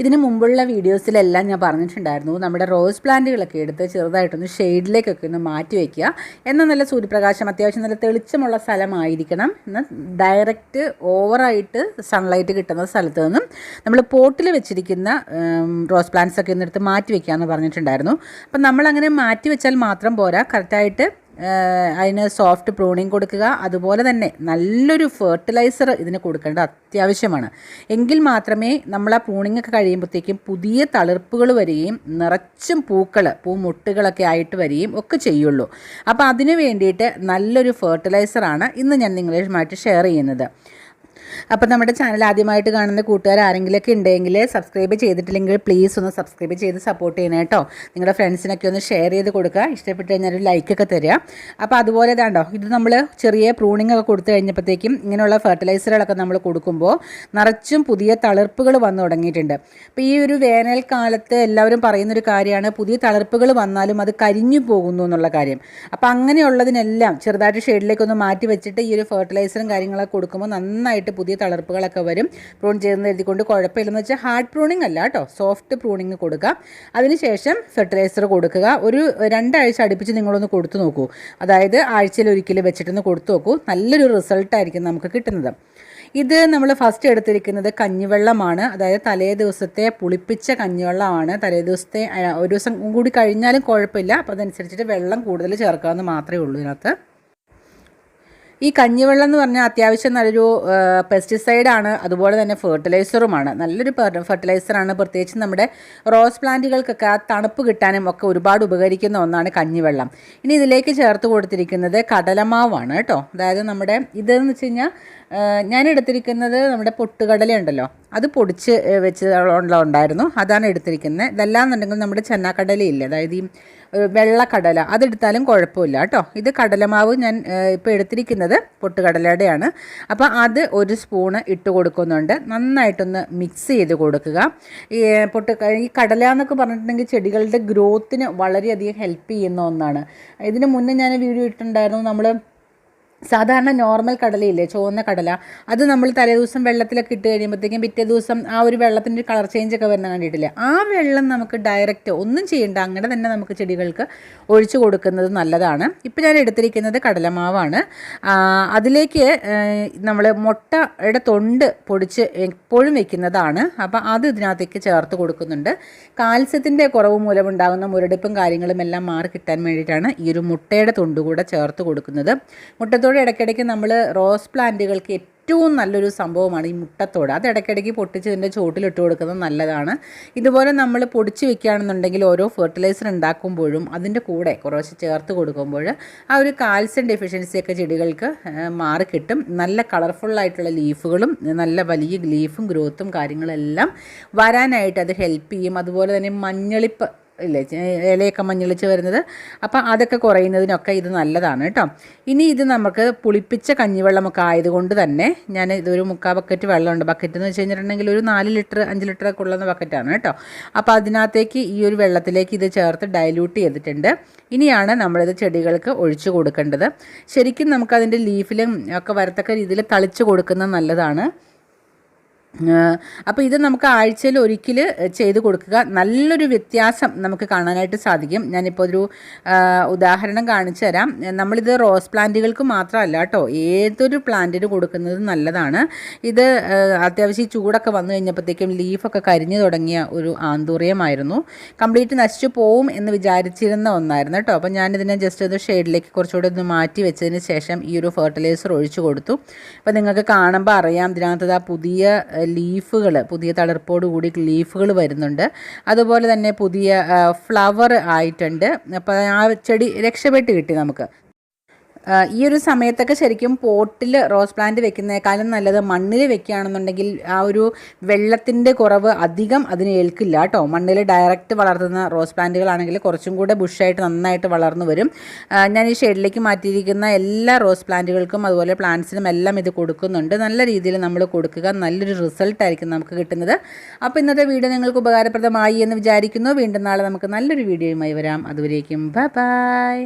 ഇതിന് മുമ്പുള്ള വീഡിയോസിലെല്ലാം ഞാൻ പറഞ്ഞിട്ടുണ്ടായിരുന്നു. നമ്മുടെ റോസ് പ്ലാന്റുകളൊക്കെ എടുത്ത് ചെറുതായിട്ടൊന്ന് ഷെയ്ഡിലേക്കൊക്കെ ഒന്ന് മാറ്റി വയ്ക്കുക എന്നാൽ നല്ല സൂര്യപ്രകാശം അത്യാവശ്യം നല്ല തെളിച്ചമുള്ള സ്ഥലമായിരിക്കണം. എന്ന് ഡയറക്റ്റ് ഓവറായിട്ട് സൺലൈറ്റ് കിട്ടുന്ന സ്ഥലത്ത് നിന്നും നമ്മൾ പോട്ടിൽ വെച്ചിരിക്കുന്ന റോസ് പ്ലാന്റ്സ് ഒക്കെ മാറ്റി വയ്ക്കുക എന്ന് പറഞ്ഞിട്ടുണ്ടായിരുന്നു. അപ്പം നമ്മളങ്ങനെ മാറ്റി വെച്ചാൽ മാത്രം പോരാ. കറക്റ്റായിട്ട് അതിന് സോഫ്റ്റ് പ്രൂണിങ് കൊടുക്കുക. അതുപോലെ തന്നെ നല്ലൊരു ഫെർട്ടിലൈസർ ഇതിന് കൊടുക്കേണ്ടത് അത്യാവശ്യമാണ്. എങ്കിൽ മാത്രമേ നമ്മൾ ആ പ്രൂണിങ് ഒക്കെ കഴിയുമ്പോഴത്തേക്കും പുതിയ തളിർപ്പുകൾ വരികയും നിറച്ചും പൂക്കൾ പൂമുട്ടുകളൊക്കെ ആയിട്ട് വരികയും ഒക്കെ ചെയ്യുള്ളൂ. അപ്പോൾ അതിന് വേണ്ടിയിട്ട് നല്ലൊരു ഫെർട്ടിലൈസറാണ് ഇന്ന് ഞാൻ നിങ്ങളുമായിട്ട് ഷെയർ ചെയ്യുന്നത്. അപ്പോൾ നമ്മുടെ ചാനൽ ആദ്യമായിട്ട് കാണുന്ന കൂട്ടുകാർ ആരെങ്കിലുമൊക്കെ ഉണ്ടെങ്കിൽ സബ്സ്ക്രൈബ് ചെയ്തിട്ടില്ലെങ്കിൽ പ്ലീസ് ഒന്ന് സബ്സ്ക്രൈബ് ചെയ്ത് സപ്പോർട്ട് ചെയ്യണേ കേട്ടോ നിങ്ങളുടെ ഫ്രണ്ട്സിനൊക്കെ ഒന്ന് ഷെയർ ചെയ്ത് കൊടുക്കുക. ഇഷ്ടപ്പെട്ട് കഴിഞ്ഞാൽ ഒരു ലൈക്കൊക്കെ തരിക. അപ്പോൾ അതുപോലെ ഇതാണ്ടോ ഇത് നമ്മൾ ചെറിയ പ്രൂണിംഗ് ഒക്കെ കൊടുത്തു കഴിഞ്ഞപ്പോഴത്തേക്കും ഇങ്ങനെയുള്ള ഫെർട്ടിലൈസറുകളൊക്കെ നമ്മൾ കൊടുക്കുമ്പോൾ നിറച്ചും പുതിയ തളിർപ്പുകൾ വന്നു തുടങ്ങിയിട്ടുണ്ട്. അപ്പോൾ ഈ ഒരു വേനൽക്കാലത്ത് എല്ലാവരും പറയുന്നൊരു കാര്യമാണ് പുതിയ തളിർപ്പുകൾ വന്നാലും അത് കരിഞ്ഞു പോകുന്നു എന്നുള്ള കാര്യം. അപ്പോൾ അങ്ങനെയുള്ളതിനെല്ലാം ചെറുതായിട്ട് ഷെയ്ഡിലേക്കൊന്ന് മാറ്റി വെച്ചിട്ട് ഈ ഒരു ഫെർട്ടിലൈസറും കാര്യങ്ങളൊക്കെ കൊടുക്കുമ്പോൾ നന്നായിട്ട് പുതിയ തളർപ്പുകളൊക്കെ വരും. പ്രൂൺ ചെയ്തെന്ന് എഴുതിക്കൊണ്ട് കുഴപ്പമില്ലെന്ന് വെച്ചാൽ ഹാർഡ് പ്രൂണിംഗ് അല്ല കേട്ടോ. സോഫ്റ്റ് പ്രൂണിങ് കൊടുക്കുക. അതിനുശേഷം ഫെർട്ടിലൈസർ കൊടുക്കുക. ഒരു രണ്ടാഴ്ച അടുപ്പിച്ച് നിങ്ങളൊന്ന് കൊടുത്തു നോക്കൂ. അതായത് ആഴ്ചയിൽ ഒരിക്കൽ വെച്ചിട്ടൊന്ന് കൊടുത്തു നോക്കൂ. നല്ലൊരു റിസൾട്ടായിരിക്കും നമുക്ക് കിട്ടുന്നത്. ഇത് നമ്മൾ ഫസ്റ്റ് എടുത്തിരിക്കുന്നത് കഞ്ഞിവെള്ളമാണ്. അതായത് തലേ ദിവസത്തെ പുളിപ്പിച്ച കഞ്ഞിവെള്ളമാണ്. തലേ ദിവസത്തെ ഒരു ദിവസം കൂടി കഴിഞ്ഞാലും കുഴപ്പമില്ല. അപ്പോൾ അതനുസരിച്ചിട്ട് വെള്ളം കൂടുതൽ ചേർക്കാമെന്ന് മാത്രമേ ഉള്ളൂ ഇതിനകത്ത്. ഈ കഞ്ഞിവെള്ളം എന്ന് പറഞ്ഞാൽ അത്യാവശ്യം നല്ലൊരു പെസ്റ്റിസൈഡാണ് അതുപോലെ തന്നെ ഫെർട്ടിലൈസറുമാണ് നല്ലൊരു ഫെർട്ടിലൈസറാണ് പ്രത്യേകിച്ച് നമ്മുടെ റോസ് പ്ലാന്റുകൾക്കൊക്കെ ആ തണുപ്പ് കിട്ടാനും ഒക്കെ ഒരുപാട് ഉപകരിക്കുന്ന ഒന്നാണ് കഞ്ഞിവെള്ളം. ഇനി ഇതിലേക്ക് ചേർത്ത് കൊടുത്തിരിക്കുന്നത് കടലമാവാണ് കേട്ടോ. അതായത് നമ്മുടെ ഇതെന്ന് വെച്ച് കഴിഞ്ഞാൽ ഞാൻ എടുത്തിരിക്കുന്നത് നമ്മുടെ പൊട്ടുകടല ഉണ്ടല്ലോ. അത് പൊടിച്ച് വെച്ച് ഉണ്ടായിരുന്നു. അതാണ് എടുത്തിരിക്കുന്നത്. ഇതെല്ലാം ഇതല്ലാന്നുണ്ടെങ്കിൽ നമ്മുടെ ചെന്നാക്കടലയില്ലേ? അതായത് ഈ വെള്ളക്കടല. അതെടുത്താലും കുഴപ്പമില്ല കേട്ടോ. ഇത് കടലമാവ് ഞാൻ ഇപ്പോൾ എടുത്തിരിക്കുന്നത് പൊട്ടുകടലയുടെയാണ്. അപ്പോൾ അത് ഒരു സ്പൂണ് ഇട്ട് കൊടുക്കുന്നുണ്ട്. നന്നായിട്ടൊന്ന് മിക്സ് ചെയ്ത് കൊടുക്കുക. ഈ പൊട്ട ഈ കടല എന്നൊക്കെ പറഞ്ഞിട്ടുണ്ടെങ്കിൽ ചെടികളുടെ ഗ്രോത്തിന് വളരെയധികം ഹെൽപ്പ് ചെയ്യുന്ന ഒന്നാണ്. ഇതിന് മുന്നേ ഞാൻ വീഡിയോ ഇട്ടിട്ടുണ്ടായിരുന്നു. നമ്മൾ സാധാരണ നോർമൽ കടലയില്ലേ ചുവന്ന കടല അത് നമ്മൾ തലേദിവസം വെള്ളത്തിലൊക്കെ ഇട്ട് കഴിയുമ്പോഴത്തേക്കും പിറ്റേ ദിവസം ആ ഒരു വെള്ളത്തിന്റെ കളർ ചേഞ്ച് ഒക്കെ വരുന്ന കണ്ടിട്ടില്ലേ? ആ വെള്ളം നമുക്ക് ഡയറക്റ്റ് ഒന്നും ചെയ്യേണ്ട അങ്ങനെ തന്നെ നമുക്ക് ചെടികൾക്ക് ഒഴിച്ചു കൊടുക്കുന്നത് നല്ലതാണ്. ഇപ്പം ഞാൻ എടുത്തിരിക്കുന്നത് കടലമാവാണ്. അതിലേക്ക് നമ്മൾ മുട്ടയുടെ തൊണ്ട് പൊടിച്ച് എപ്പോഴും വെക്കുന്നതാണ്. അപ്പോൾ അത് ഇതിനകത്തേക്ക് ചേർത്ത് കൊടുക്കുന്നുണ്ട്. കാൽസ്യത്തിന്റെ കുറവ് മൂലമുണ്ടാകുന്ന മുരടിപ്പും കാര്യങ്ങളും എല്ലാം മാറി കിട്ടാൻ വേണ്ടിയിട്ടാണ് ഈ ഒരു മുട്ടയുടെ തൊണ്ട് കൂടെ ചേർത്ത് കൊടുക്കുന്നത്. മുട്ടത്തോട് ഇടയ്ക്കിടയ്ക്ക് നമ്മൾ റോസ് പ്ലാന്റുകൾക്ക് ഏറ്റവും നല്ലൊരു സംഭവമാണ് ഈ മുട്ടത്തോട്. അത് ഇടയ്ക്കിടയ്ക്ക് പൊട്ടിച്ച് ഇതിന്റെ ചോട്ടിലിട്ട് കൊടുക്കുന്നത് നല്ലതാണ്. ഇതുപോലെ നമ്മൾ പൊടിച്ച് വെക്കുകയാണെന്നുണ്ടെങ്കിൽ ഓരോ ഫെർട്ടിലൈസർ ഉണ്ടാക്കുമ്പോഴും അതിന്റെ കൂടെ കുറച്ച് ചേർത്ത് കൊടുക്കുമ്പോൾ ആ ഒരു കാൽസ്യം ഡെഫിഷ്യൻസിയൊക്കെ ചെടികൾക്ക് മാറിക്കിട്ടും നല്ല കളർഫുള്ളായിട്ടുള്ള ലീഫുകളും നല്ല വലിയ ലീഫും ഗ്രോത്തും കാര്യങ്ങളെല്ലാം വരാനായിട്ട് അത് ഹെൽപ്പ് ചെയ്യും. അതുപോലെ തന്നെ മഞ്ഞളിപ്പ് ഇല്ലേ? ഇലയൊക്കെ മഞ്ഞളിച്ച് വരുന്നത്. അപ്പോൾ അതൊക്കെ കുറയുന്നതിനൊക്കെ ഇത് നല്ലതാണ് കേട്ടോ. ഇനി ഇത് നമുക്ക് പുളിപ്പിച്ച കഞ്ഞിവെള്ളമൊക്കെ ആയതുകൊണ്ട് തന്നെ ഞാൻ ഇതൊരു മുക്കാൽ ബക്കറ്റ് വെള്ളമുണ്ട്. ബക്കറ്റ് എന്ന് വെച്ച് കഴിഞ്ഞിട്ടുണ്ടെങ്കിൽ ഒരു നാല് ലിറ്റർ അഞ്ച് ലിറ്റർ ഒക്കെ ഉള്ളുന്ന ബക്കറ്റാണ് കേട്ടോ. അപ്പോൾ അതിനകത്തേക്ക് ഈ ഒരു വെള്ളത്തിലേക്ക് ഇത് ചേർത്ത് ഡൈല്യൂട്ട് ചെയ്തിട്ടുണ്ട്. ഇനിയാണ് നമ്മളിത് ചെടികൾക്ക് ഒഴിച്ചു കൊടുക്കേണ്ടത്. ശരിക്കും നമുക്കതിന്റെ ലീഫിലും ഒക്കെ വരത്തക്ക രീതിയിൽ തളിച്ച് കൊടുക്കുന്നത് നല്ലതാണ്. അപ്പോൾ ഇത് നമുക്ക് ആഴ്ചയിൽ ഒരിക്കൽ ചെയ്ത് കൊടുക്കുക. നല്ലൊരു വ്യത്യാസം നമുക്ക് കാണാനായിട്ട് സാധിക്കും. ഞാനിപ്പോൾ ഒരു ഉദാഹരണം കാണിച്ചു തരാം. നമ്മളിത് റോസ് പ്ലാന്റുകൾക്ക് മാത്രമല്ല കേട്ടോ ഏതൊരു പ്ലാന്റിന് കൊടുക്കുന്നത് നല്ലതാണ്. ഇത് അത്യാവശ്യം ചൂടൊക്കെ വന്നു കഴിഞ്ഞപ്പോഴത്തേക്കും ലീഫൊക്കെ കരിഞ്ഞു തുടങ്ങിയ ഒരു ആന്തൂറിയമായിരുന്നു. കംപ്ലീറ്റ് നശിച്ചു പോവും എന്ന് വിചാരിച്ചിരുന്ന ഒന്നായിരുന്നു കേട്ടോ. അപ്പോൾ ഞാനിതിനെ ജസ്റ്റ് ഒരു ഷെയ്ഡിലേക്ക് കുറച്ചുകൂടെ ഒന്ന് മാറ്റി വെച്ചതിന് ശേഷം ഈ ഒരു ഫെർട്ടിലൈസർ ഒഴിച്ചു കൊടുത്തു. അപ്പോൾ നിങ്ങൾക്ക് കാണുമ്പോൾ അറിയാം ഇതിനകത്ത് ആ പുതിയ ലീഫുകൾ പുതിയ തളിർപ്പോട് കൂടി ലീഫുകൾ വരുന്നുണ്ട്. അതുപോലെ തന്നെ പുതിയ ഫ്ലവർ ആയിട്ടുണ്ട്. അപ്പോൾ ആ ചെടി രക്ഷപ്പെട്ട് കിട്ടി നമുക്ക്. ഈ ഒരു സമയത്തൊക്കെ ശരിക്കും പോട്ടിൽ റോസ് പ്ലാന്റ് വെക്കുന്നേക്കാളും നല്ലത് മണ്ണിൽ വെക്കുകയാണെന്നുണ്ടെങ്കിൽ ആ ഒരു വെള്ളത്തിന്റെ കുറവ് അധികം അതിന് ഏൽക്കില്ല കേട്ടോ. മണ്ണിൽ ഡയറക്റ്റ് വളർത്തുന്ന റോസ് പ്ലാന്റുകളാണെങ്കിൽ കുറച്ചും കൂടെ ബുഷായിട്ട് നന്നായിട്ട് വളർന്നു വരും. ഞാൻ ഈ ഷെഡിലേക്ക് മാറ്റിയിരിക്കുന്ന എല്ലാ റോസ് പ്ലാന്റുകൾക്കും അതുപോലെ പ്ലാന്റ്സിനും എല്ലാം ഇത് കൊടുക്കുന്നുണ്ട്. നല്ല രീതിയിൽ നമ്മൾ കൊടുക്കുക. നല്ലൊരു റിസൾട്ടായിരിക്കും നമുക്ക് കിട്ടുന്നത്. അപ്പോൾ ഇന്നത്തെ വീഡിയോ നിങ്ങൾക്ക് ഉപകാരപ്രദമായി എന്ന് വിചാരിക്കുന്നു. വീണ്ടും നാളെ നമുക്ക് നല്ലൊരു വീഡിയോയുമായി വരാം. അതുവരേക്കും ബൈ.